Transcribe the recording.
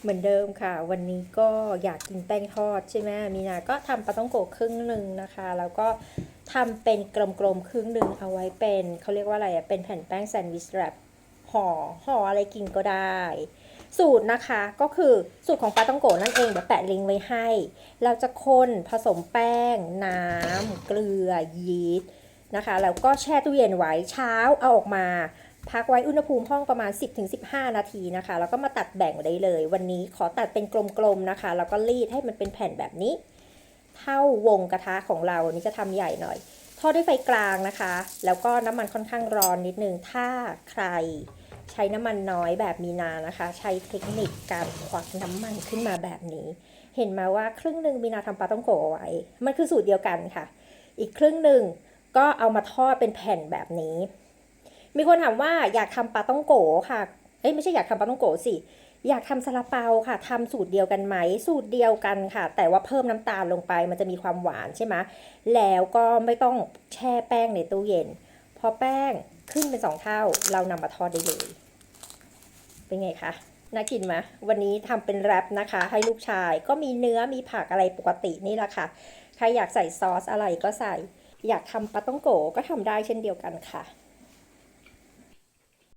เหมือนเดิมค่ะ วันนี้ก็อยากกินแป้งทอดใช่ไหมมีนาก็ทำปลาต้องโกครึ่งหนึ่งนะคะ แล้วก็ทำเป็นกลมๆครึ่งหนึ่งเอาไว้เป็นเขาเรียกว่าอะไรอะเป็นแผ่นแป้งแซนด์วิชแรปห่อห่ออะไรกินก็ได้ สูตรนะคะก็คือสูตรของปลาต้องโกนั่นเองเดี๋ยวแปะลิงก์ไว้ให้ เราจะคนผสมแป้ง น้ำเกลือยีสต์นะคะแล้วก็แช่ตู้เย็นไว้เช้าเอาออกมา พักไว้อุณหภูมิห้องประมาณ 10-15 นาทีนะคะ แล้วก็มาตัดแบ่งได้เลย วันนี้ขอตัดเป็นกลมๆนะคะ แล้วก็รีดให้มันเป็นแผ่นแบบนี้ เท่าวงกระทะของเราอันนี้จะทำใหญ่หน่อย ทอดด้วยไฟกลางนะคะ แล้วก็น้ำมันค่อนข้างร้อนนิดนึง ถ้าใครใช้น้ำมันน้อยแบบมีนานะคะ ใช้เทคนิคการควักน้ำมันขึ้นมาแบบนี้ เห็นมาว่าครึ่งหนึ่งมีนาทำปลาต้องโกเอาไว้ มันคือสูตรเดียวกันค่ะ อีกครึ่งหนึ่งก็เอามาทอดเป็นแผ่นแบบนี้ มีคนถามว่าอยากทำปลาต้องโกค่ะ เอ้ยไม่ใช่อยากทำปลาต้องโกสิ อยากทำซาลาเปาค่ะทำสูตรเดียวกันไหม สูตรเดียวกันค่ะ แต่ว่าเพิ่มน้ำตาลลงไป มันจะมีความหวานใช่ไหมแล้วก็ไม่ต้องแช่แป้งในตู้เย็น พอแป้งขึ้นเป็นสองเท่า เรานำมาทอดได้เลย เป็นไงคะน่ากินไหมวันนี้ทำเป็นแรปนะคะ ให้ลูกชายก็มีเนื้อมีผักอะไรปกตินี่แหละค่ะ ใครอยากใส่ซอสอะไรก็ใส่ อยากทำปลาต้องโกก็ทำได้เช่นเดียวกันค่ะ